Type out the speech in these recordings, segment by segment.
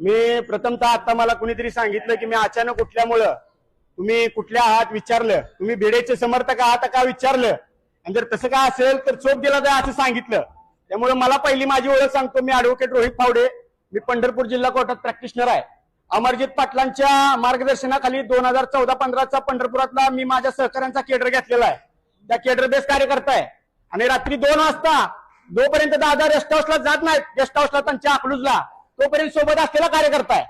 मी प्रथमतः आता मला कुणीतरी सांगितलं की मी अचानक उठल्यामुळं तुम्ही कुठल्या आहात विचारलं. तुम्ही भिडेचे समर्थक आहात का विचारलं. आणि जर तसं काय असेल तर चोप दिला जाय असं सांगितलं. त्यामुळे मला पहिली माझी ओळख सांगतो. मी ऍडव्होकेट रोहित फावडे. मी पंढरपूर जिल्हा कोर्टात प्रॅक्टिशनर आहे. अमरजित पाटलांच्या मार्गदर्शनाखाली दोन हजार चौदा पंधराचा पंढरपुरातला मी माझ्या सहकाऱ्यांचा केडर घेतलेला आहे. त्या केडर बेस कार्यकर्ता आहे. आणि रात्री दोन वाजता जोपर्यंत दादा रेस्ट हाऊसला जात नाहीत गेस्ट हाऊसला त्यांच्या अकलूजला तोपर्यंत सोबत असलेला कार्यकर्ता आहे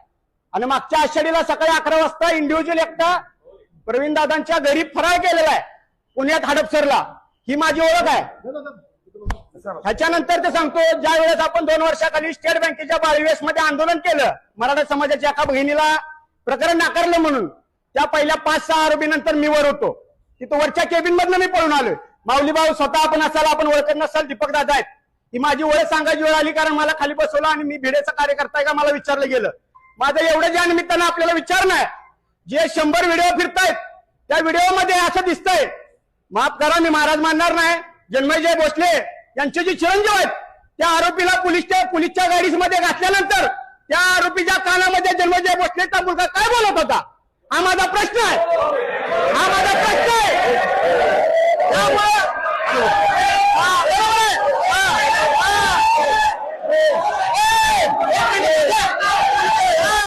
आणि मागच्या आषाढीला सकाळी अकरा वाजता इंडिव्हिज्युअल एकटा प्रवीण दादांच्या घरी फरार केलेला आहे. पुण्यात हडपसरला. ही माझी ओळख आहे. ह्याच्यानंतर ते सांगतो ज्या वेळेस आपण दोन वर्षाखाली स्टेट बँकेच्या बाळवेस मध्ये आंदोलन केलं मराठा समाजाच्या एका बहिणीला प्रकरण नाकारलं म्हणून त्या पहिल्या पाच सहा आरोपीनंतर मी वर होतो. तिथं वरच्या केबिन मधनं मी पळून आलोय. माऊली भाऊ स्वतः आपण असाल आपण ओळखत नसाल दीपक दादा आहेत. ही माझी ओळख सांगायची वेळ आली कारण मला खाली बसवलं आणि मी भिडेचा कार्यकर्ता आहे का मला विचारलं गेलं. माझं एवढं ज्या निमित्तानं आपल्याला विचारणं आहे जे शंभर व्हिडिओ फिरतायत त्या व्हिडिओमध्ये असं दिसतंय माफ करा मी महाराज मानणार नाही. जन्मजय भोसले यांचे जे चिरंजीव आहेत त्या आरोपीला पोलीसच्या पोलीसच्या गाडीमध्ये घातल्यानंतर त्या आरोपीच्या कानामध्ये जन्मजय भोसलेचा मुलगा काय बोलत होता? हा माझा प्रश्न आहे.